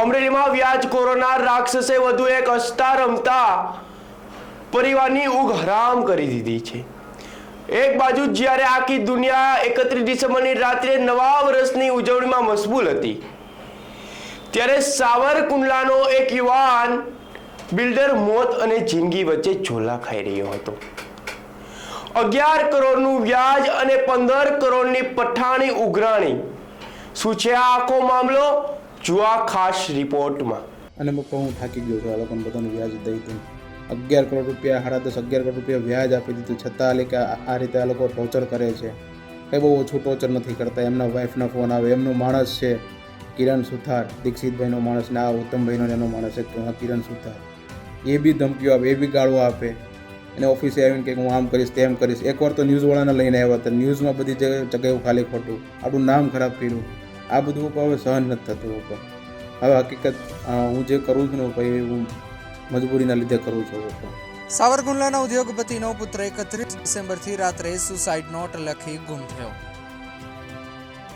અમરેલીમાં વ્યાજખોરોના રાક્ષસે વધુ એક અસ્તા રમતા પરિવારની ઉગ હરામ કરી દીધી છે. એક બાજુ જ્યારે આખી દુનિયા એકત્રીસ ડિસેમ્બરની રાત્રે નવા વર્ષની ઉજવણીમાં મશગુલ હતી, ત્યારે સાવરકુંડલાનો એક યુવાન બિલ્ડર મોત અને જિંદગી વચ્ચે ઝોલા ખાઈ રહ્યો હતો. અગિયાર કરોડનું વ્યાજ અને પંદર કરોડની પઠાણી ઉઘરાણી, શું છે આખો મામલો? જુઓ આ ખાસ રિપોર્ટમાં. અને પપ્પા હું થાકી ગયો છું. આ લોકોને બધાનું વ્યાજ દઈ દઉં. અગિયાર કરોડ રૂપિયા, સાડા દસ અગિયાર કરોડ રૂપિયા વ્યાજ આપી દીધું. છતાં કે આ રીતે આ લોકો ટોર્ચર કરે છે. કંઈ બહુ ઓછું ટોર્ચર નથી કરતા. એમના વાઈફના ફોન આવે. એમનો માણસ છે કિરણ સુથાર. દીક્ષિતભાઈનો માણસ ને આ ઉત્તમભાઈનો એનો માણસ છે કિરણ સુથાર. એ બી ધમકીઓ આપે, એ બી ગાળો આપે. અને ઓફિસે આવીને કે હું આમ કરીશ, તેમ કરીશ. એકવાર તો ન્યૂઝવાળાને લઈને આવ્યા હતા. ન્યૂઝમાં બધી જગ્યાએ ખાલી ખોટું. આપણું નામ ખરાબ કર્યું. આ બધું હવે સહન નથી થતું ઉપર. હવે હકીકત હું જે કરું છું ને ભાઈ હું મજબૂરીના લીધે કરું છું ઉપર. સાવરકુંડલાના ઉદ્યોગપતિનો પુત્ર એકત્રીસ ડિસેમ્બરથી રાત્રે સુસાઇડ નોટ લખી ગુમ થયો.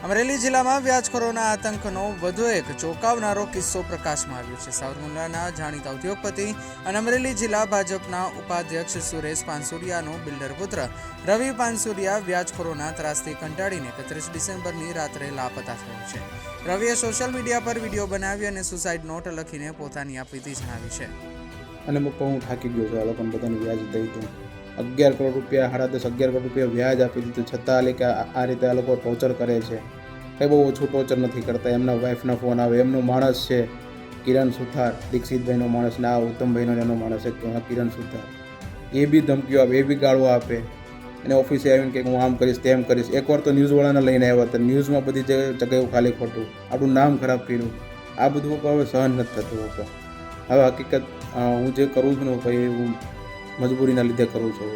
અમરેલી જિલ્લામાં વ્યાજખોરોના આતંકનો વધુ એક ચોંકાવનારો કિસ્સો પ્રકાશમાં આવ્યો છે. સાવરકુંડલાના જાણીતા ઉદ્યોગપતિ અને અમરેલી જિલ્લા ભાજપના ઉપાધ્યક્ષ સુરેશ પાનસુરિયાનો બિલ્ડર પુત્ર રવિ પાનસુરિયા વ્યાજખોરોના ત્રાસથી કંટાળીને એકત્રીસ ડિસેમ્બરની રાત્રે લાપતા થયો છે. રવિએ સોશિયલ મીડિયા પર વીડિયો બનાવી અને સુસાઇડ નોટ લખીને પોતાની આપવીતી જણાવી છે. અને પપ્પા હું થાકી ગયો છું. આ લોકોને બધાને વ્યાજ દઈ દઉં. અગિયાર કરોડ રૂપિયા, સાડા દસ, અગિયાર કરોડ રૂપિયા વ્યાજ આપી દીધું. છતાં કે આ રીતે આ લોકો ટોર્ચર કરે છે. કંઈ બહુ ઓછું ટોર્ચર નથી કરતા. એમના વાઈફના ફોન આવે. એમનો માણસ છે કિરણ સુથાર, દીક્ષિતભાઈનો માણસ ને આ ઉત્તમભાઈનો એનો માણસ છે કિરણ સુથાર. એ બી ધમકીઓ આપે, એ બી ગાળો આપે. અને ઓફિસે આવીને કે હું આમ કરીશ, તેમ કરીશ. એકવાર તો ન્યૂઝવાળાને લઈને આવ્યા હતા. ન્યૂઝમાં બધી જગ્યાએ ખાલી ખોટું. આપણું નામ ખરાબ કર્યું. આ બધું હવે સહન નથી થતું હવે હકીકત હું જે કરું છું ને ભાઈ, હું મજબૂરીના કરું છું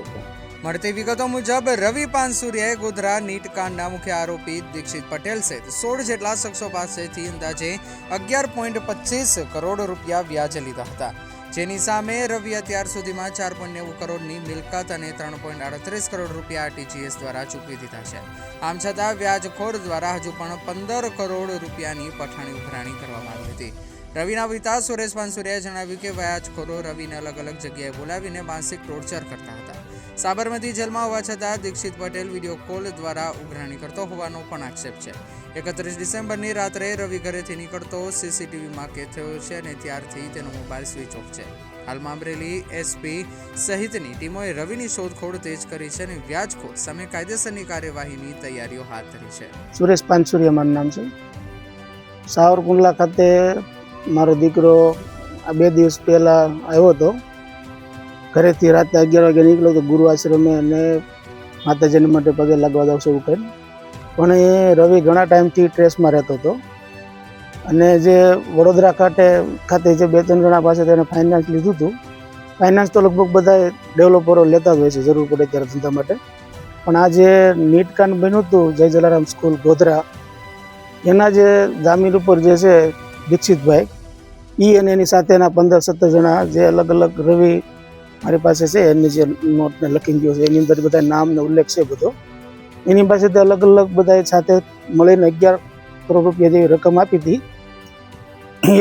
મળતી વિગતો મુજબ, રવિ પાનસુરિયાએ ગોધરા નીટકાંડના મુખ્ય આરોપી દીક્ષિત પટેલ સહિત સોળ જેટલા શખ્સો પાસેથી અંદાજે અગિયાર પોઈન્ટ પચીસ કરોડ રૂપિયા વ્યાજ લીધા હતા. જેની સામે રવિ અત્યાર સુધીમાં ચાર પોઈન્ટ નેવું કરોડની મિલકત અને ત્રણ પોઈન્ટ આડત્રીસ કરોડ રૂપિયા આરટીજીએસ દ્વારા ચૂકવી દીધા છે. આમ છતાં, વ્યાજખોર દ્વારા હજુ પણ પંદર કરોડ રૂપિયાની પઠાણી ઉઘરાણી કરવામાં આવી હતી. રવિના પિતા સુરેશ પાનસુરિયાએ જણાવ્યું કે વ્યાજખોરો રવિને અલગ અલગ જગ્યાએ બોલાવીને માનસિક ટોર્ચર કરતા હતા. સાબરમતી જેલમાં હોવા છતાં દીક્ષિત પટેલ વીડિયો કોલ દ્વારા ઉઘરાણી કરતો હોવાનો પણ આક્ષેપ છે. એકત્રીસ ડિસેમ્બરની રાત્રે રવિ ઘરેથી નીકળતો સીસીટીવીમાં કેદ થયો છે અને ત્યારથી તેનો મોબાઈલ સ્વિચ ઓફ છે. હાલમાં અમરેલી એસપી સહિતની ટીમોએ રવિની શોધખોળ તેજ કરી છે અને વ્યાજખોર સામે કાયદેસરની કાર્યવાહીની તૈયારીઓ હાથ ધરી છે. સુરેશ પાનસુરિયા મારું નામ છે. સાવરકુંડલા ખાતે મારો દીકરો આ બે દિવસ પહેલાં આવ્યો હતો. ઘરેથી રાતે અગિયાર વાગે નીકળ્યો હતો ગુરુ આશ્રમે અને માતાજીને માટે પગે લાગવા દઉં એવું કરીને પણ એ રવિ ઘણા ટાઈમથી ટ્રેસમાં રહેતો હતો. અને જે વડોદરા ખાતે ખાતે જે બે ત્રણ જણા પાસે તેને ફાઇનાન્સ લીધું હતું. ફાઇનાન્સ તો લગભગ બધા ડેવલપરો લેતા જ હોય છે, જરૂર પડે ત્યારે ધંધા માટે. પણ આ જે નીટ કાંડ બન્યું હતું, જય જલારામ સ્કૂલ ગોધરા, એના જે જામીન ઉપર જે છે, દીક્ષિતભાઈ એ અને એની સાથેના પંદર સત્તર જણા જે અલગ અલગ રવિ મારી પાસે છે એની જે નોટને લખી ગયો છે, એની અંદર બધા નામનો ઉલ્લેખ છે બધો. એની પાસેથી અલગ અલગ બધા સાથે મળીને અગિયાર કરોડ રૂપિયા જેવી રકમ આપી હતી.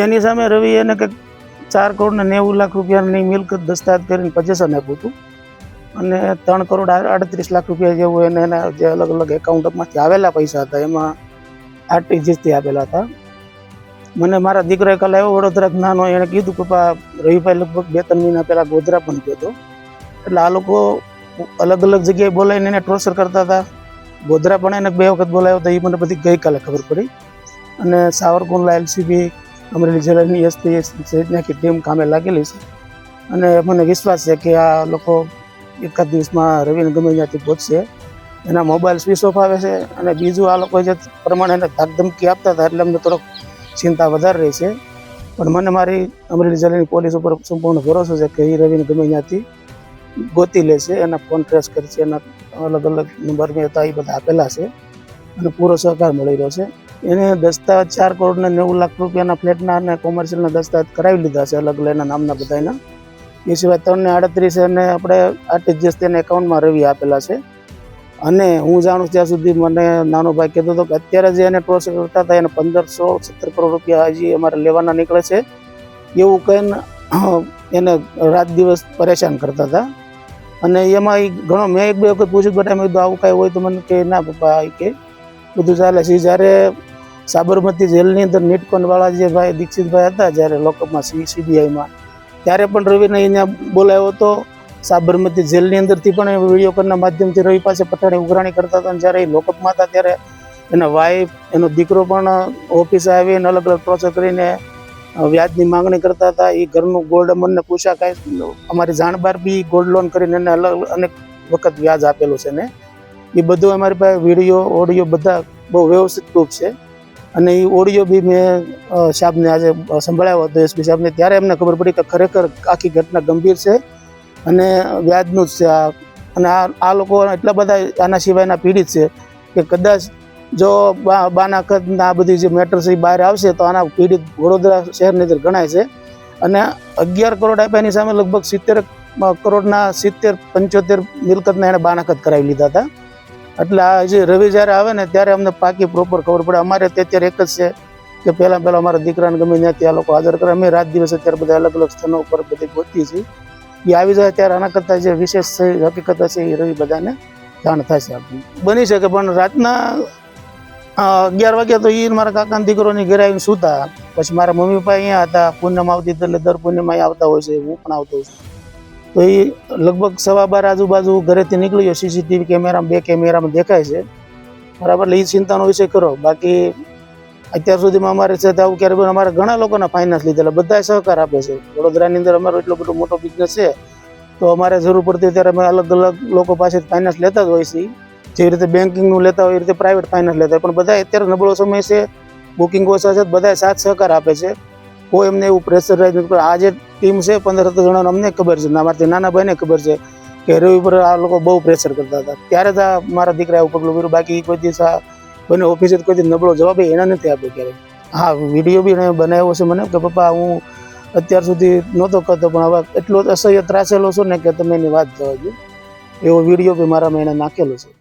એની સામે રવિ એને કંઈક ચાર કરોડ ને નેવું લાખ રૂપિયાની મિલકત દસ્તાવેજ કરીને પજેશન આપ્યું હતું. અને ત્રણ કરોડ આડત્રીસ લાખ રૂપિયા જેવું એને એના જે અલગ અલગ એકાઉન્ટમાંથી આવેલા પૈસા હતા, એમાં આરટીજીએસથી આપેલા હતા. મને મારા દીકરાએ કાલે આવ્યો વડોદરા નાનો એણે કીધું કે પા રવિભાઈ લગભગ બે ત્રણ મહિના પહેલાં ગોધરા પણ ગયો હતો. એટલે આ લોકો અલગ અલગ જગ્યાએ બોલાવીને એને ટોર્ચર કરતા હતા. ગોધરા પણ એને બે વખત બોલાવ્યો હતો એ મને બધી ગઈકાલે ખબર પડી. અને સાવરકુંડલા, એલસીબી, અમરેલી જિલ્લાની એસપી સહિતની આખી ટીમ કામે લાગેલી છે. અને મને વિશ્વાસ છે કે આ લોકો એકાદ દિવસમાં રવિને ગમે ત્યાંથી પહોંચશે એના મોબાઈલ સ્વિચ ઓફ આવે છે અને બીજું આ લોકો જે પ્રમાણે એને ધાકધમકી આપતા હતા, એટલે અમને થોડોક ચિંતા વધારે રહી છે. પણ મને મારી અમરેલી જિલ્લાની પોલીસ ઉપર સંપૂર્ણ ભરોસો છે કે એ રવિને ગમે ત્યાંથી ગોતી લેશે એના ફોન ટ્રેસ કરશે એના અલગ અલગ નંબર મેં હતા એ બધા આપેલા છે. અને પૂરો સહકાર મળી રહ્યો છે. એને દસ્તાવેજ ચાર કરોડ ને નેવું લાખ રૂપિયાના ફ્લેટના અને કોમર્શિયલના દસ્તાવેજ કરાવી લીધા છે અલગ એના નામના બધાના એ સિવાય ત્રણ ને આડત્રીસ અને આપણે આરટીજીએસ તેના એકાઉન્ટમાં રવિ આપેલા છે. અને હું જાણું ત્યાં સુધી મને નાનો ભાઈ કહેતો હતો કે અત્યારે જે એને ટોર્ચર કરતા હતા, એને પંદરસો સત્તર કરોડ રૂપિયા હજી અમારે લેવાના નીકળે છે. એવું કહીને એને રાત દિવસ પરેશાન કરતા હતા. અને એમાં એ ઘણો, મેં એક બે વખત પૂછ્યું બેટા મેં કીધું, આવું કાંઈ હોય તો મને કે ના પપ્પા કે. બધું ચાલે છે. જ્યારે સાબરમતી જેલની અંદર નીટકોન વાળા જે ભાઈ, દીક્ષિતભાઈ હતા, જ્યારે લોકઅપમાં સીબીઆઈમાં ત્યારે પણ રવિને અહીંયા બોલાવ્યો હતો. સાબરમતી જેલની અંદરથી પણ એ વીડિયો કોલના માધ્યમથી રવિ પાસે પઠાણી ઉઘરાણી કરતા હતા જ્યારે એ લોકઅપમાં હતા ત્યારે એના વાઈફ એનો દીકરો પણ ઓફિસે આવી અને અલગ અલગ પ્રોસેસ કરીને વ્યાજની માંગણી કરતા હતા. એ ઘરનું ગોલ્ડ અમને પૂછા કાંઈ, અમારી જાણબાર બી ગોલ્ડ લોન કરીને એને અલગ, અનેક વખત વ્યાજ આપેલું છે ને એ બધું અમારી પાસે વીડિયો ઓડિયો બધા બહુ વ્યવસ્થિત પ્રૂફ છે. અને એ ઓડિયો બી મેં સાહેબને આજે સંભળાવ્યો હતો એસપી સાહેબને. ત્યારે એમને ખબર પડી કે ખરેખર આખી ઘટના ગંભીર છે. અને વ્યાજનું જ છે આ. અને આ આ લોકો એટલા બધા આના સિવાયના પીડિત છે કે કદાચ જો બા કદના આ બધી જે મેટર છે એ બહાર આવશે તો આના પીડિત વડોદરા શહેરની અંદર ગણાય છે. અને અગિયાર કરોડ આપ્યાની સામે લગભગ સિત્તેર કરોડના સિત્તેર, પંચોતેર મિલકતના એણે બાનાકત કરાવી લીધા હતા. એટલે આ જે રવિ જ્યારે આવે ને ત્યારે અમને પાકી પ્રોપર ખબર પડે. અમારે તે અત્યારે એક જ છે કે પહેલાં પહેલાં અમારા દીકરાને ગમે ત્યાં આ લોકો હાજર કરે. અમે રાત દિવસ અત્યારે બધા અલગ અલગ સ્થાનો ઉપર બધી ગોતી છીએ. એ આવી જાય ત્યારે આના કરતાં જે વિશેષ છે, હકીકત છે એ રવિ બધાને જાણ થશે આપણને. બની શકે પણ રાતના અગિયાર વાગ્યા તો એ મારા કાકાના દીકરોની ઘરે આવીને સૂતા. પછી મારા મમ્મી પપ્પા અહીંયા હતા પૂનમ આવતી એટલે દર પૂનમ અહીંયા આવતા હોય છે હું પણ આવતો છું. તો એ લગભગ સવા બાર આજુબાજુ ઘરેથી નીકળ્યો સીસીટીવી કેમેરામાં બે કેમેરામાં દેખાય છે. બરાબર એટલે એ ચિંતાનો વિષય કરો બાકી અત્યાર સુધીમાં અમારે છે આવું ક્યારે બન્યું? અમારે ઘણા લોકોના ફાઇનાન્સ લીધેલા બધા સહકાર આપે છે વડોદરાની અંદર અમારો એટલો બધો મોટો બિઝનેસ છે, તો અમારે જરૂર પડતી ત્યારે અમે અલગ અલગ લોકો પાસે ફાઇનાન્સ લેતા જ હોય છે જેવી રીતે બેન્કિંગનું લેતા હોય એ રીતે પ્રાઇવેટ ફાઇનાન્સ લેતા હોય, પણ બધા અત્યારે નબળો સમય છે બુકિંગ ઓછા છે બધા સાથ સહકાર આપે છે કોઈ એમને એવું પ્રેશરાઇઝ નથી. આ જે ટીમ છે, પંદર સત્તર જણાનો અમને ખબર છે મારાથી નાના ભાઈને ખબર છે કે રવિ પર આ લોકો બહુ પ્રેશર કરતા હતા ત્યારે જ મારા દીકરા એવું પગલું ભર્યું, બાકી કોઈ દિવસ બંને ઓફિસે કોઈ નબળો જવાબ એના નથી આપ્યો ક્યારેય હા વીડિયો બી એને બનાવ્યો છે મને કે પપ્પા, હું અત્યાર સુધી નહોતો કરતો, પણ હવે એટલો અસહ્ય ત્રાસેલો છું ને કે તમે એની વાત જવા દો. એવો વીડિયો બી મારામાં એને નાખેલો છે.